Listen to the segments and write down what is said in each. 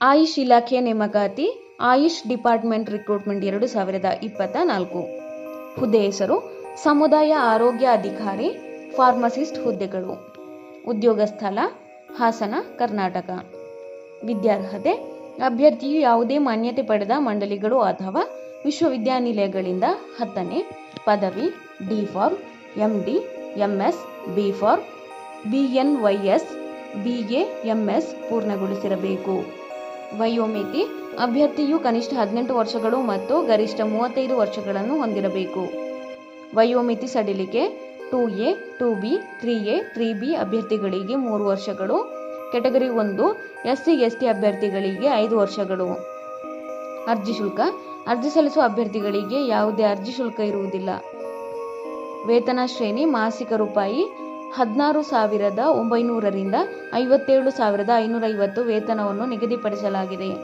ಆಯುಷ್ ಇಲಾಖೆ ನೇಮಕಾತಿ, AYUSH department recruitment ಎರಡು ಸಾವಿರದ ಇಪ್ಪತ್ತ ನಾಲ್ಕು. ಹುದ್ದೆ ಹೆಸರು, ಸಮುದಾಯ ಆರೋಗ್ಯ ಅಧಿಕಾರಿ, ಫಾರ್ಮಸಿಸ್ಟ್ ಹುದ್ದೆಗಳು. ಉದ್ಯೋಗ ಸ್ಥಳ, ಹಾಸನ, ಕರ್ನಾಟಕ. ವಿದ್ಯಾರ್ಹತೆ, ಅಭ್ಯರ್ಥಿಯು ಯಾವುದೇ ಮಾನ್ಯತೆ ಪಡೆದ ಮಂಡಳಿಗಳು ಅಥವಾ ವಿಶ್ವವಿದ್ಯಾನಿಲಯಗಳಿಂದ ಹತ್ತನೇ, ಪದವಿ D pharm M D M S B pharm B N Y S B A M S ಪೂರ್ಣಗೊಳಿಸಿರಬೇಕು. ವಯೋಮಿತಿ, ಅಭ್ಯರ್ಥಿಯು ಕನಿಷ್ಠ ಹದಿನೆಂಟು ವರ್ಷಗಳು ಮತ್ತು ಗರಿಷ್ಠ ಮೂವತ್ತೈದು ವರ್ಷಗಳನ್ನು ಹೊಂದಿರಬೇಕು. ವಯೋಮಿತಿ ಸಡಿಲಿಕೆ, two A, two B, three A, three B ಅಭ್ಯರ್ಥಿಗಳಿಗೆ ಮೂರು ವರ್ಷಗಳು, ಕ್ಯಾಟಗರಿ ಒಂದು ಎಸ್ ಸಿ ಎಸ್ ಟಿ ಅಭ್ಯರ್ಥಿಗಳಿಗೆ ಐದು ವರ್ಷಗಳು. ಅರ್ಜಿ ಶುಲ್ಕ, ಅರ್ಜಿ ಸಲ್ಲಿಸುವ ಅಭ್ಯರ್ಥಿಗಳಿಗೆ ಯಾವುದೇ ಅರ್ಜಿ ಶುಲ್ಕ ಇರುವುದಿಲ್ಲ. ವೇತನ ಶ್ರೇಣಿ, ಮಾಸಿಕ ರೂಪಾಯಿ ಹದಿನಾರು ಸಾವಿರದ ಒಂಬೈನೂರರಿಂದ ಐವತ್ತೇಳು ಸಾವಿರದ ಐನೂರೈವತ್ತು ವೇತನವನ್ನು ನಿಗದಿಪಡಿಸಲಾಗಿದೆ.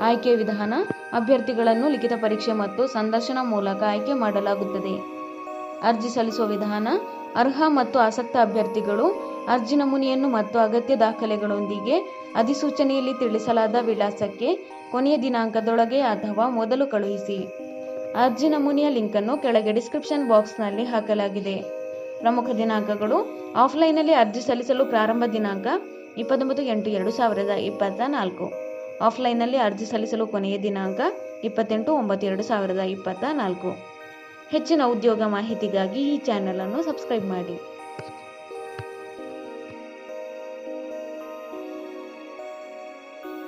ಆಯ್ಕೆ ವಿಧಾನ, ಅಭ್ಯರ್ಥಿಗಳನ್ನು ಲಿಖಿತ ಪರೀಕ್ಷೆ ಮತ್ತು ಸಂದರ್ಶನ ಮೂಲಕ ಆಯ್ಕೆ ಮಾಡಲಾಗುತ್ತದೆ. ಅರ್ಜಿ ಸಲ್ಲಿಸುವ ವಿಧಾನ, ಅರ್ಹ ಮತ್ತು ಆಸಕ್ತ ಅಭ್ಯರ್ಥಿಗಳು ಅರ್ಜಿ ನಮೂನೆಯನ್ನು ಮತ್ತು ಅಗತ್ಯ ದಾಖಲೆಗಳೊಂದಿಗೆ ಅಧಿಸೂಚನೆಯಲ್ಲಿ ತಿಳಿಸಲಾದ ವಿಳಾಸಕ್ಕೆ ಕೊನೆಯ ದಿನಾಂಕದೊಳಗೆ ಅಥವಾ ಮೊದಲು ಕಳುಹಿಸಿ. ಅರ್ಜಿ ನಮೂನೆಯ ಲಿಂಕನ್ನು ಕೆಳಗೆ ಡಿಸ್ಕ್ರಿಪ್ಷನ್ ಬಾಕ್ಸ್ನಲ್ಲಿ ಹಾಕಲಾಗಿದೆ. ಪ್ರಮುಖ ದಿನಾಂಕಗಳು. ಆಫ್ಲೈನ್ನಲ್ಲಿ ಅರ್ಜಿ ಸಲ್ಲಿಸಲು ಪ್ರಾರಂಭ ದಿನಾಂಕ ಇಪ್ಪತ್ತೊಂಬತ್ತು ಎಂಟು ಎರಡು ಸಾವಿರದ ಇಪ್ಪತ್ತ ನಾಲ್ಕು ಆಫ್ಲೈನ್ನಲ್ಲಿ ಅರ್ಜಿ ಸಲ್ಲಿಸಲು ಕೊನೆಯ ದಿನಾಂಕ ಇಪ್ಪತ್ತೆಂಟು ಒಂಬತ್ತು ಎರಡು ಸಾವಿರದ ಇಪ್ಪತ್ತ ನಾಲ್ಕು ಹೆಚ್ಚಿನ ಉದ್ಯೋಗ ಮಾಹಿತಿಗಾಗಿ ಈ ಚಾನಲನ್ನು ಸಬ್ಸ್ಕ್ರೈಬ್ ಮಾಡಿ.